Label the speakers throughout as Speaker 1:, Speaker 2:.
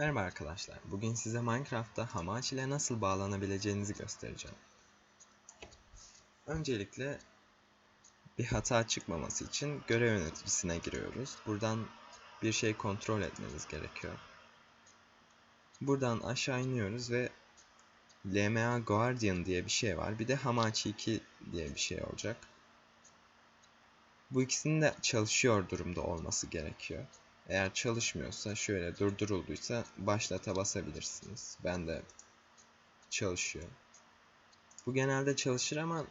Speaker 1: Merhaba arkadaşlar. Bugün size Minecraft'ta Hamachi ile nasıl bağlanabileceğinizi göstereceğim. Öncelikle bir hata çıkmaması için görev yöneticisine giriyoruz. Buradan bir şey kontrol etmeniz gerekiyor. Buradan aşağı iniyoruz ve LMA Guardian diye bir şey var. Bir de Hamachi 2 diye bir şey olacak. Bu ikisinin de çalışıyor durumda olması gerekiyor. Eğer çalışmıyorsa şöyle durdurulduysa başlata basabilirsiniz. Ben de çalışıyor. Bu genelde çalışır ama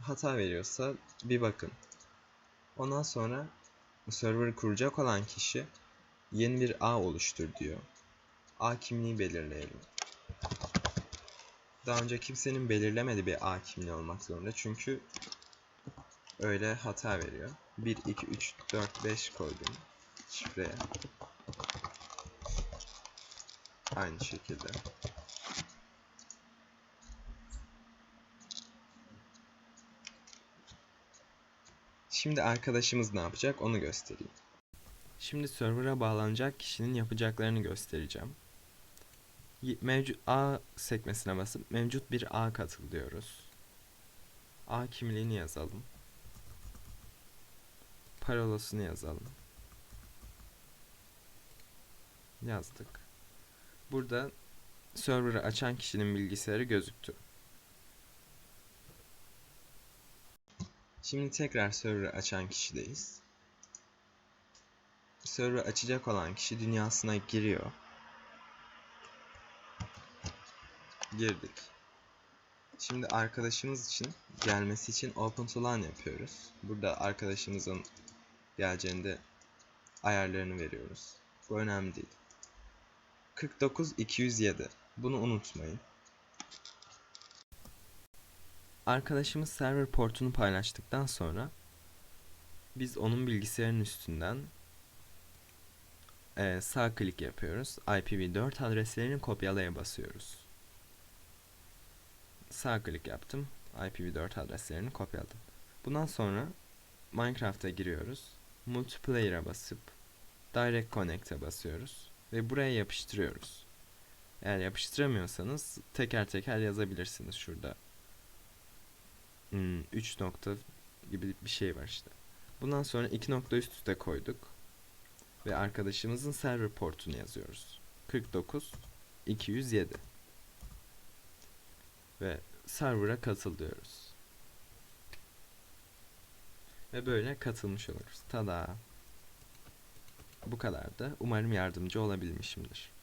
Speaker 1: hata veriyorsa bir bakın. Ondan sonra server'ı kuracak olan kişi yeni bir ağ oluştur diyor. Ağ kimliği belirleyelim. Daha önce kimsenin belirlemediği bir ağ kimliği olmak zorunda çünkü öyle hata veriyor. 1, 2, 3, 4, 5 koydum şifreye. Aynı şekilde. Şimdi arkadaşımız ne yapacak onu göstereyim. Şimdi server'a bağlanacak kişinin yapacaklarını göstereceğim. Mevcut A sekmesine basıp mevcut bir A katıl diyoruz. A kimliğini yazalım. Parolasını yazalım. Yazdık. Burada server'ı açan kişinin bilgisayarı gözüktü. Şimdi tekrar server'ı açan kişideyiz. Server'ı açacak olan kişi dünyasına giriyor. Girdik. Şimdi arkadaşımız için gelmesi için open to LAN yapıyoruz. Burada arkadaşımızın geleceğinde ayarlarını veriyoruz. Bu önemli değil. 49 207. Bunu unutmayın. Arkadaşımız server portunu paylaştıktan sonra biz onun bilgisayarının üstünden eee, sağ klik yapıyoruz. IPv4 adreslerini kopyalaya basıyoruz. Sağ klik yaptım. IPv4 adreslerini kopyaladım. Bundan sonra Minecraft'a giriyoruz. Multiplayer'a basıp Direct Connect'e basıyoruz ve buraya yapıştırıyoruz. Eğer yapıştıramıyorsanız teker teker yazabilirsiniz şurada. 3 nokta gibi bir şey var işte. Bundan sonra 2 nokta üst üste koyduk. Ve arkadaşımızın server portunu yazıyoruz. 49 207. Ve server'a katıl diyoruz. Ve böyle katılmış oluruz. Tada. Bu kadar da umarım yardımcı olabilmişimdir.